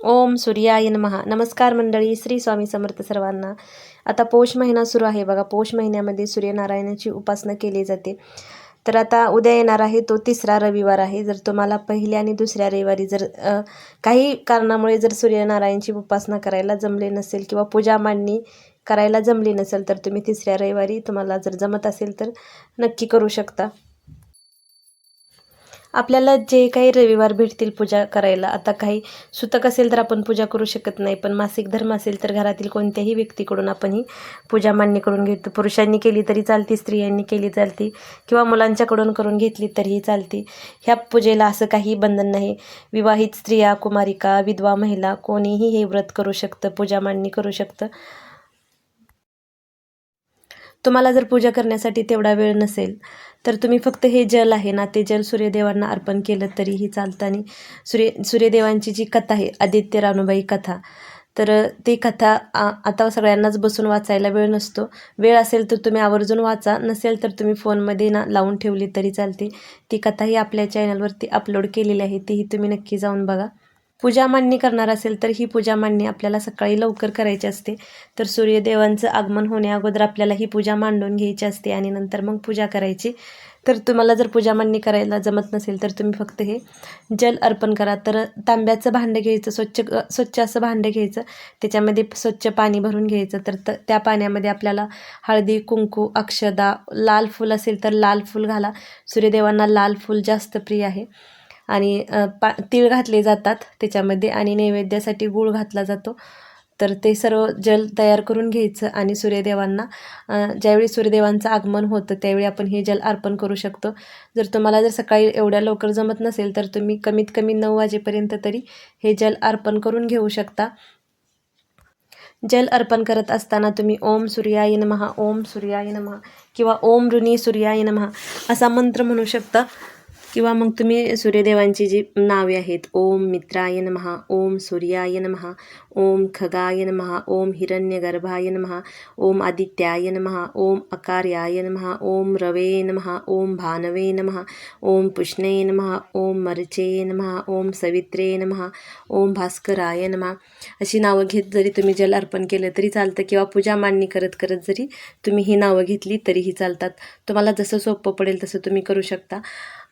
ओम सूर्याय महा नमस्कार मंडळी श्री स्वामी समर्थ सर्वांना. आता पौष महिना सुरू आहे. बघा पौष महिन्यामध्ये सूर्यनारायणाची उपासना केली जाते. तर आता उद्या येणार आहे तो तिसरा रविवार आहे. जर तुम्हाला पहिल्या आणि दुसऱ्या रविवारी जर काही कारणामुळे जर सूर्यनारायणची उपासना करायला जमले नसेल किंवा पूजा मांडणी करायला जमली नसेल तर तुम्ही तिसऱ्या रविवारी तुम्हाला जर जमत असेल तर नक्की करू शकता. आपल्याला जे काही रविवार भेटतील पूजा करायला आता काही सुतक असेल तर आपण पूजा करू शकत नाही पण मासिक धर्म असेल तर घरातील कोणत्याही व्यक्तीकडून आपण ही पूजा मान्य करून घेतो. पुरुषांनी केली तरी चालती स्त्रियांनी केली चालती किंवा मुलांच्याकडून करून घेतली तरीही चालती. ह्या पूजेला असं काही बंधन नाही. विवाहित स्त्रिया कुमारिका विधवा महिला कोणीही हे व्रत करू शकतं पूजा मांडणी करू शकतं. तुम्हाला जर पूजा करण्यासाठी तेवढा वेळ नसेल तर तुम्ही फक्त हे जल आहे ना ते जल सूर्यदेवांना अर्पण केलं तरीही चालतं. आणि सूर्य सूर्यदेवांची जी कथा आहे आदित्य रानुबाई कथा तर ती कथा आ- आता सगळ्यांनाच बसून वाचायला वेळ नसतो. वेळ असेल तर तुम्ही आवर्जून वाचा नसेल तर तुम्ही फोनमध्ये ना लावून ठेवली तरी चालते. ती कथाही आपल्या चॅनलवरती अपलोड केलेली आहे तीही तुम्ही नक्की जाऊन बघा. पूजा मांडणी करणार असेल तर ही पूजा मांडणी आपल्याला सकाळी लवकर करायची असते. तर सूर्यदेवांचं आगमन होण्या अगोदर आपल्याला ही पूजा मांडून घ्यायची असते आणि नंतर मग पूजा करायची. तर तुम्हाला जर पूजा मांडणी करायला जमत नसेल तर तुम्ही फक्त हे जल अर्पण करा. तर तांब्याचं भांडं घ्यायचं स्वच्छ स्वच्छ असं भांडं घ्यायचं. त्याच्यामध्ये स्वच्छ पाणी भरून घ्यायचं. तर त त्या पाण्यामध्ये आपल्याला हळदी कुंकू अक्षदा लाल फूल असेल तर लाल फूल घाला. सूर्यदेवांना लाल फूल जास्त प्रिय आहे. आणि पा तीळ घातले जातात त्याच्यामध्ये आणि नैवेद्यासाठी गूळ घातला जातो. तर ते सर्व जल तयार करून घ्यायचं आणि सूर्यदेवांना ज्यावेळी सूर्यदेवांचं आगमन होतं त्यावेळी आपण हे जल अर्पण करू शकतो. जर तुम्हाला जर सकाळी एवढ्या लवकर जमत नसेल तर तुम्ही कमीत कमी नऊ वाजेपर्यंत तरी हे जल अर्पण करून घेऊ शकता. जल अर्पण करत असताना तुम्ही ओम सूर्याय नमहा ओम सूर्याय नमहा किंवा ओम ऋणी सूर्याय नमहा असा मंत्र म्हणू शकता. किंवा मग तुम्ही सूर्यदेवांची जी नावे आहेत ओम मित्राय नमहा ओम सूर्याय नमहा ओम खगाय नमः ओम हिरण्यगर्भाय नमः ओम आदित्याय नमः ओम अकार्याय नमः ओम रवे नमः ओम भानवे नमः ओम पुष्णे नमः ओम मरचे नमः ओम सवित्रे नमः ओम भास्कराय नमः. अशी नावं घेत जरी तुम्ही जल अर्पण केलं तरी चालतं किंवा पूजा मांडणी करत करत जरी तुम्ही ही नावं घेतली तरीही चालतात. तुम्हाला जसं सोपं पडेल तसं तुम्ही करू शकता.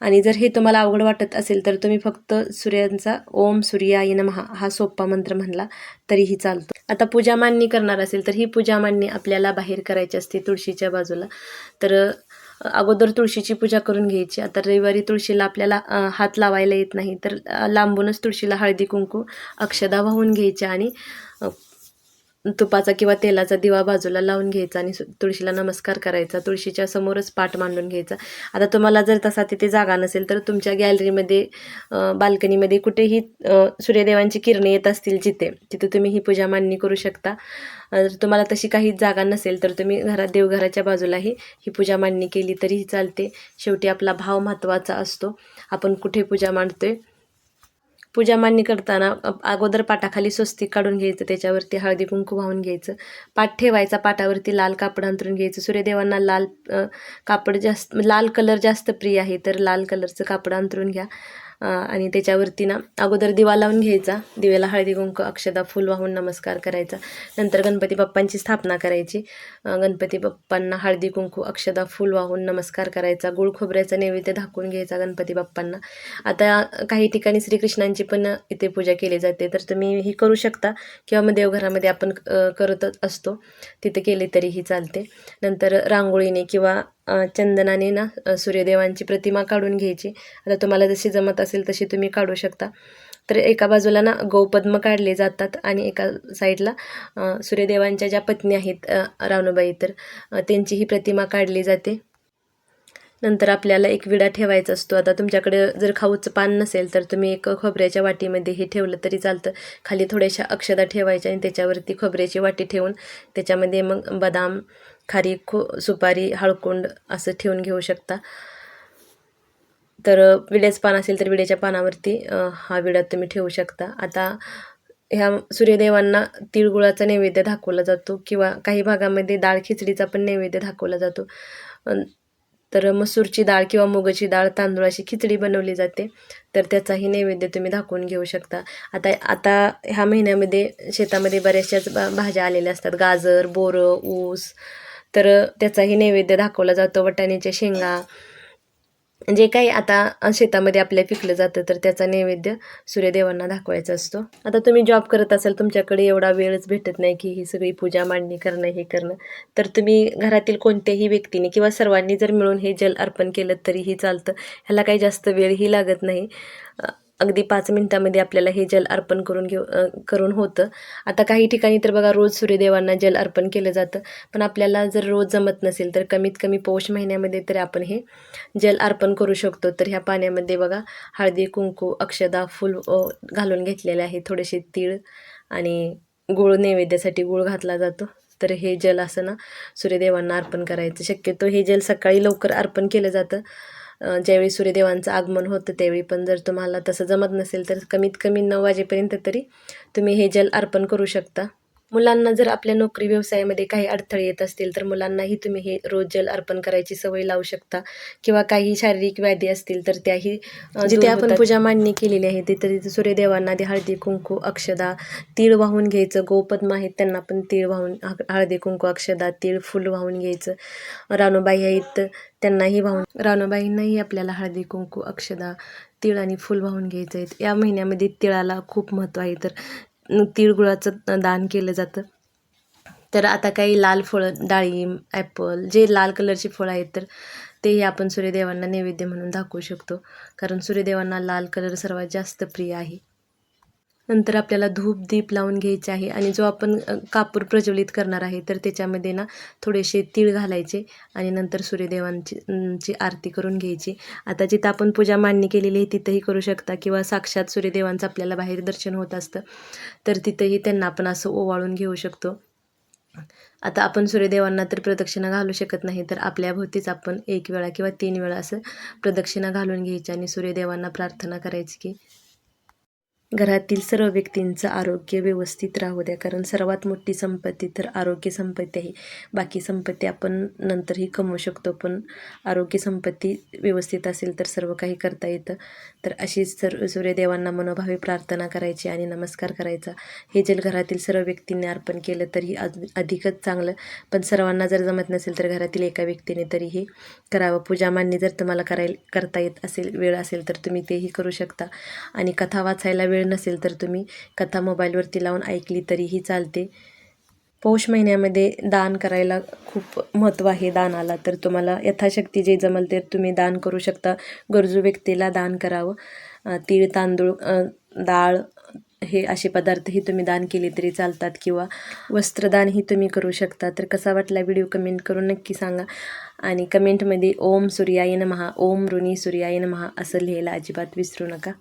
आणि जर हे तुम्हाला अवघड वाटत असेल तर तुम्ही फक्त सूर्यांचा ओम सूर्याय नमः हा सोपा मंत्र म्हणला. तरीही चालतो. आता पूजा मांडणी करणार असेल तर ही पूजा मांडणी आपल्याला बाहेर करायची असते तुळशीच्या बाजूला. तर अगोदर तुळशीची पूजा करून घ्यायची. आता रविवारी तुळशीला आपल्याला हात लावायला येत नाही. तर लांबूनच तुळशीला हळदी कुंकू अक्षदा वाहून घ्यायच्या आणि तुपाचा किंवा तेलाचा दिवा बाजूला लावून घ्यायचा आणि सु- तुळशीला नमस्कार करायचा. तुळशीच्या समोरच पाठ मांडून घ्यायचा. आता तुम्हाला जर तसा तिथे जागा नसेल तर तुमच्या गॅलरीमध्ये बाल्कनीमध्ये कुठेही सूर्यदेवांची किरणे येत असतील जिथे तिथे तुम्ही ही पूजा मांडणी करू शकता. जर तुम्हाला तशी काही जागा नसेल तर तुम्ही घरात देवघराच्या बाजूलाही ही पूजा मांडणी केली तरीही चालते. शेवटी आपला भाव महत्त्वाचा असतो. आपण कुठे पूजा मांडतोय पूजा मांडणी करताना अगोदर पाटाखाली स्वस्तिक काढून घ्यायचं त्याच्यावरती हळदी कुंकू वाहून घ्यायचं. पाठ ठेवायचा पाटावरती लाल कापड अंतरून घ्यायचं. सूर्यदेवांना लाल कापड जास्त लाल कलर जास्त प्रिय आहे तर लाल कलरचं कापड अंतरून घ्या. आणि त्याच्यावरती ना अगोदर दिवा लावून घ्यायचा. दिव्याला हळदी कुंकू अक्षदा फुल वाहून नमस्कार करायचा. नंतर गणपती बाप्पांची स्थापना करायची. गणपती बाप्पांना हळदी कुंकू अक्षदा फुल वाहून नमस्कार करायचा. गुळ खोबऱ्याचा नैवेद्य दाखवून घ्यायचा गणपती बाप्पांना. आता काही ठिकाणी श्रीकृष्णांची पण इथे पूजा केली जाते. तर तुम्ही ही करू शकता किंवा मग देवघरामध्ये आपण करत असतो. तिथे केले तरीही चालते. नंतर रांगोळीने किंवा चंदनाने ना सूर्यदेवांची प्रतिमा काढून घ्यायची. आता तुम्हाला जशी जमत असेल तशी तुम्ही काढू शकता. तर एका बाजूला ना गौपद्म काढले जातात आणि एका साईडला सूर्यदेवांच्या ज्या पत्नी आहेत रावणबाई तर त्यांचीही त्यांची ही प्रतिमा काढली जाते. नंतर आपल्याला एक विडा ठेवायचा असतो. आता तुमच्याकडे जर खाऊचं पान नसेल तर तुम्ही एक खोबऱ्याच्या वाटीमध्ये हे ठेवलं तरी चालतं. खाली थोड्याशा अक्षदा ठेवायच्या आणि त्याच्यावरती खोबऱ्याची वाटी ठेवून त्याच्यामध्ये मग बदाम खारी खो सुपारी हळकुंड असं ठेवून घेऊ शकता. तर विड्याचं पान असेल तर विड्याच्या पानावरती हा विडा तुम्ही ठेवू शकता. आता ह्या सूर्यदेवांना तिळगुळाचा नैवेद्य दाखवला जातो किंवा काही भागामध्ये डाळ खिचडीचा पण नैवेद्य दाखवला जातो. तर मसूरची डाळ किंवा मुगाची डाळ तांदूळाची खिचडी बनवली जाते. तर त्याचाही नैवेद्य तुम्ही दाखवून घेऊ शकता. आता आता ह्या महिन्यामध्ये शेतामध्ये बऱ्याचशाच भाज्या आलेल्या असतात. गाजर बोरं ऊस. तर त्याचाही नैवेद्य दाखवला जातो. वटाण्याच्या शेंगा जे काही आता शेतामध्ये आपल्या पिकलं जातं तर त्याचा नैवेद्य सूर्यदेवांना दाखवायचा असतो. आता तुम्ही जॉब करत असाल तुमच्याकडे एवढा वेळच भेटत नाही की ही सगळी पूजा मांडणी करणं हे करणं. तर तुम्ही घरातील कोणत्याही व्यक्तीने किंवा सर्वांनी जर मिळून हे जल अर्पण केलं तरीही चालतं. ह्याला काही जास्त वेळही लागत नाही. अगदी पाच मिनिटामध्ये आपल्याला हे जल अर्पण करून घेऊ करून होतं. आता काही ठिकाणी तर बघा रोज सूर्यदेवांना जल अर्पण केलं जातं. पण आपल्याला जर रोज जमत नसेल तर कमीत कमी पौष महिन्यामध्ये तरी आपण हे जल अर्पण करू शकतो. तर ह्या पाण्यामध्ये बघा हळदी कुंकू अक्षदा फुल घालून घेतलेले आहे. थोडेसे तीळ आणि गुळ नैवेद्यासाठी गुळ घातला जातो. तर हे जल असं ना सूर्यदेवांना अर्पण करायचं. शक्यतो हे जल सकाळी लवकर अर्पण केलं जातं. ज्यावेळी सूर्यदेवांचं आगमन होतं त्यावेळी पण जर तुम्हाला तसं जमत नसेल तर कमीत कमी नऊ वाजेपर्यंत तरी तुम्ही हे जल अर्पण करू शकता. मुलांना जर आपल्या नोकरी व्यवसायामध्ये काही अडथळे येत असतील तर मुलांनाही तुम्ही हे रोज जल अर्पण करायची सवय लावू शकता. किंवा काही शारीरिक व्याधी असतील तर त्याही जिथे आपण पूजा मांडणी केलेली आहे तिथे तिथे सूर्यदेवांना आधी हळदी कुंकू अक्षदा तीळ वाहून घ्यायचं. गोपद्म आहेत त्यांना पण तीळ वाहून हळदी कुंकू अक्षदा तीळ फुल वाहून घ्यायचं. रानूबाई आहेत त्यांनाही वाहून रानूबाईंनाही आपल्याला हळदी कुंकू अक्षदा तीळ आणि फुल वाहून घ्यायचं आहे. या महिन्यामध्ये तिळाला खूप महत्त्व आहे. तर तिळगुळाचं दान केलं जातं. तर आता काही लाल फळं डाळिंब ॲपल जे लाल कलरची फळं आहेत तर तेही आपण सूर्यदेवांना नैवेद्य म्हणून दाखवू शकतो. कारण सूर्यदेवांना लाल कलर सर्वात जास्त प्रिय आहे. नंतर आपल्याला धूप दीप लावून घ्यायचे आहे आणि जो आपण कापूर प्रज्वलित करणार आहे तर त्याच्यामध्ये ना थोडेसे तीळ घालायचे आणि नंतर सूर्यदेवांची ची आरती करून घ्यायची. आता जिथं आपण पूजा मांडणी केलेली आहे तिथंही करू शकता किंवा साक्षात सूर्यदेवांचं आपल्याला बाहेर दर्शन होत असतं तर तिथंही त्यांना आपण असं ओवाळून घेऊ शकतो. आता आपण सूर्यदेवांना तर प्रदक्षिणा घालू शकत नाही तर आपल्याभोवतीच आपण एक वेळा किंवा तीन वेळा असं प्रदक्षिणा घालून घ्यायची आणि सूर्यदेवांना प्रार्थना करायची की घरातील सर्व व्यक्तींचं आरोग्य व्यवस्थित राहू द्या. कारण सर्वात मोठी संपत्ती तर आरोग्य संपत्ती आहे. बाकी संपत्ती आपण नंतरही कमवू शकतो. पण आरोग्य संपत्ती व्यवस्थित असेल तर सर्व काही करता येतं. तर अशीच सर सूर्यदेवांना मनोभावे प्रार्थना करायची आणि नमस्कार करायचा. हे जल घरातील सर्व व्यक्तींनी अर्पण केलं तरी अधिकच चांगलं. पण सर्वांना जर जमत नसेल तर घरातील एका व्यक्तीने तरी हे करावं. पूजा मांडणी जर तुम्हाला करायला करता येत असेल वेळ असेल तर तुम्ही तेही करू शकता. आणि कथा वाचायला वेळ वेळ नसेल तर तुम्ही कथा मोबाईलवरती लावून ऐकली तरीही चालते. पौष महिन्यामध्ये दान करायला खूप महत्त्व आहे दानाला. तर तुम्हाला यथाशक्ती जे जमल ते तुम्ही दान करू शकता. गरजू व्यक्तीला दान करावं. तीळ तांदूळ डाळ हे असे पदार्थही तुम्ही दान केले तरी चालतात किंवा वस्त्रदानही तुम्ही करू शकता. तर कसा वाटला व्हिडिओ कमेंट करून नक्की सांगा. आणि कमेंटमध्ये ओम सूर्याय महा ओम ऋणी सूर्याय महा असं लिहायला अजिबात विसरू नका.